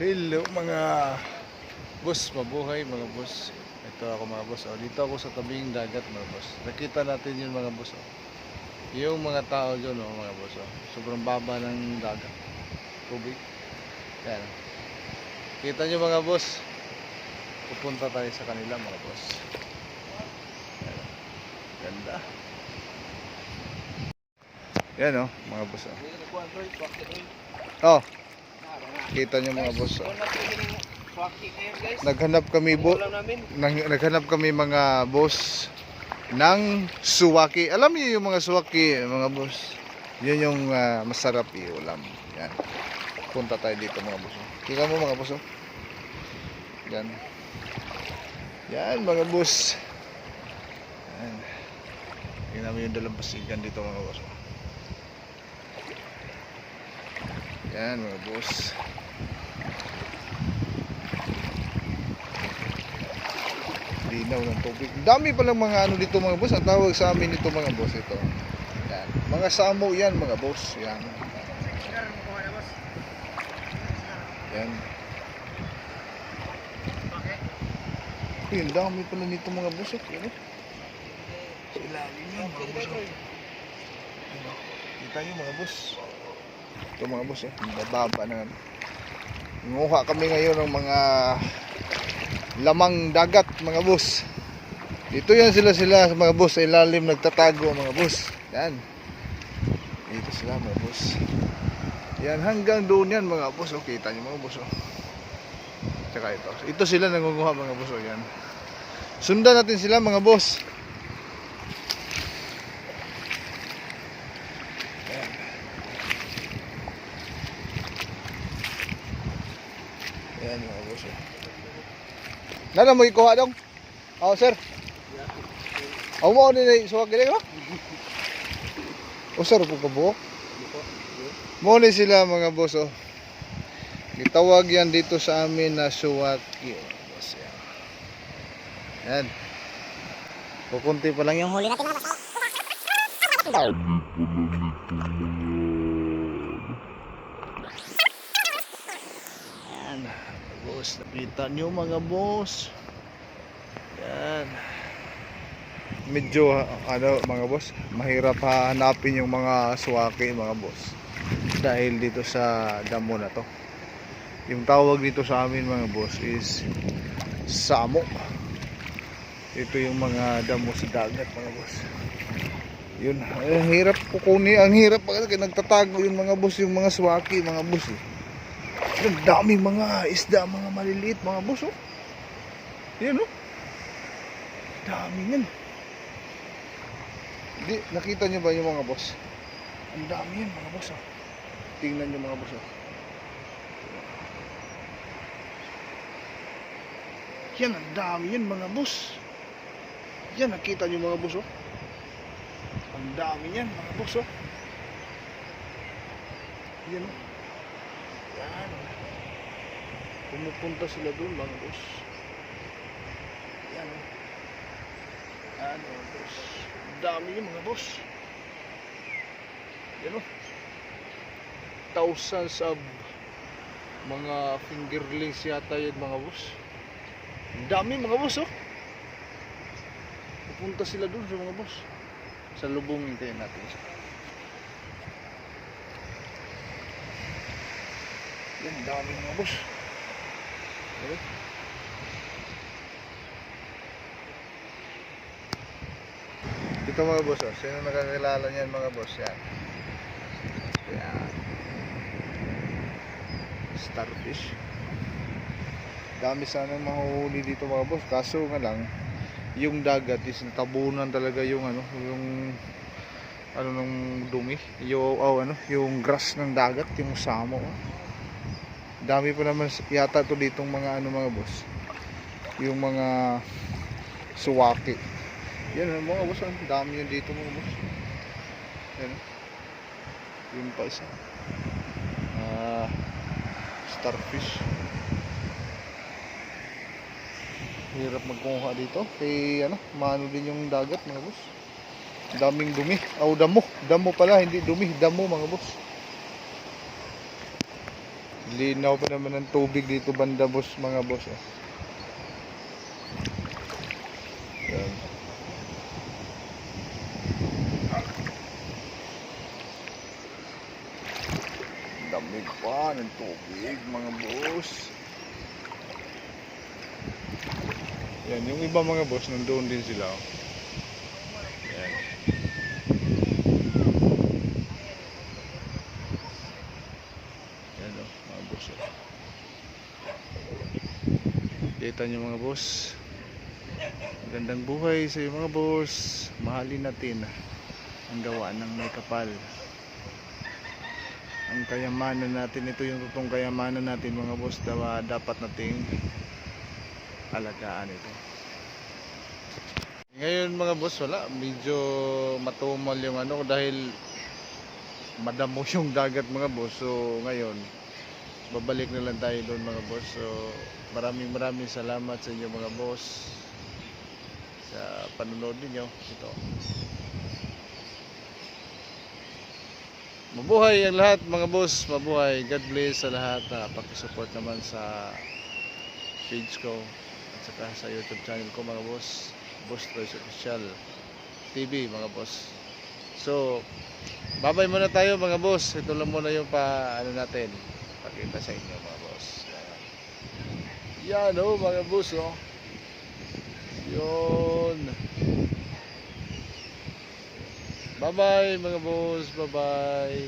Hello mga boss, mabuhay mga boss. Ito ako mga boss. Oh, dito ako sa tabing dagat mga boss. Nakita natin yun mga boss. Oh. Yung mga tao dyan oh, mga boss. Oh. Sobrang baba ng dagat. Tubig. Yan. Kita nyo mga boss. Pupunta tayo sa kanila mga boss. Yan. Ganda. Yan oh, mga boss. Oh. oh. Kita nyo mga boss. Oh. Naghanap kami bo naghanap kami mga boss ng suwaki. Alam niyo yung mga suwaki, mga boss. Yun yung ah, masarap i-ulam. Yan. Punta tayo dito mga boss. Kita mo mga boss. oh. Yan. Yan mga boss. Yan. Tingnan mo yung dalampasigan dito mga boss. Yan mga boss. Linaw ng tubig. Dami palang mga ano dito mga boss. Ang tawag sa amin ito mga boss ito. Yan. Mga samo yan mga boss. Yan. Yan. Uy, ang dami pala nito mga boss. oh. Sa ilalim mga boss. oh. Kita nyo mga boss. Ito mga boss. Ang bababa na. ano. Nguha kami ngayon ng mga lamang dagat mga boss. Dito yan sila sila mga boss sa ilalim nagtatago mga boss. Yan. Dito sila mga boss. Yan hanggang doon yan mga boss. Oh, kita niyo mga boss. Oh. Tsaka ito. Ito sila nangunguha mga boss. Oh, yan. Sundan natin sila mga boss. Yan. Yan mga boss. Oh. Nana mo ikuha dong? Oo, sir. Ako mo ni suwag gini ko? O sir, po kabuok. Mo ni sila mga boss oh. Gitawag yan dito sa amin na suwaki. mga Boss, yan. Yan. Kukunti pa lang yung huli natin. Yan. mga Boss, nakita nyo mga boss. Yan. Medyo ano mga boss, mahirap hanapin yung mga suwaki mga boss. Dahil dito sa damo na to. Yung tawag dito sa amin mga boss is samo. Ito yung mga damo sa dagat mga boss. Yun, ang hirap kukunin, ang hirap kasi nagtatago yung mga boss, yung mga suwaki, mga boss. Eh. Ang dami mga isda, mga maliliit, mga boss, oh. Yan, oh. Dami yan. Di, nakita nyo ba yung mga boss? Ang dami yan, mga boss, oh. Tingnan nyo mga boss, oh. Yan, ang dami yan, mga boss. Yan, nakita nyo mga boss, oh. Ang dami yan, mga boss, oh. Yan, oh. Yan. Pumupunta sila doon mga boss. Yan. oh. Yan mga boss. Dami yung mga boss. Yan o. Thousands of mga fingerlings yata yun mga boss. Dami mga boss oh. Pupunta sila doon sa mga boss. Sa lubong hintayin natin. Yan, dami mga boss. Okay. Ito mga boss, oh. sino nakakilala niyan mga boss? Yan. Yan. Starfish. Dami sana mahuhuli dito mga boss. Kaso nga lang, yung dagat is tabunan talaga yung ano, yung ano nung dumi, yung oh, ano, yung grass ng dagat, yung samo. oh. Dami pa naman yata to ditong mga ano mga boss. Yung mga suwaki. Yan mga boss, ang dami yan dito mga boss. Yan. Yung pa isa. Ah, starfish. Hirap magkuha dito. Kay ano, maano din yung dagat mga boss. Daming dumi. Aw, damo. Damo pala, hindi dumi. Damo mga boss. Linaw pa naman ng tubig dito banda boss, mga boss. Oh. Yan. Damig pa ng tubig mga boss. Yan, yung iba mga boss, nandoon din sila. oh. Yan. Yan o, mga boss. oh. Kita nyo mga boss. Gandang buhay sa mga boss. Mahalin natin ang gawa ng may kapal. Ang kayamanan natin, ito yung totoong kayamanan natin mga boss. Dapat nating alagaan ito. Ngayon mga boss, wala. Medyo matumal yung ano dahil madamo yung dagat mga boss. So ngayon, babalik na lang tayo doon mga boss. So maraming maraming salamat sa inyo mga boss sa panonood ninyo. Ito. Mabuhay ang lahat mga boss. Mabuhay. God bless sa lahat. Uh, pakisupport naman sa page ko at saka sa YouTube channel ko mga boss. Boss Toys Official TV mga boss. So, babay muna tayo mga boss. Ito lang muna yung pa ano natin. Pakita sa inyo mga boss. Yan oh mga boss oh. Yun. Bye bye mga boss. Bye bye.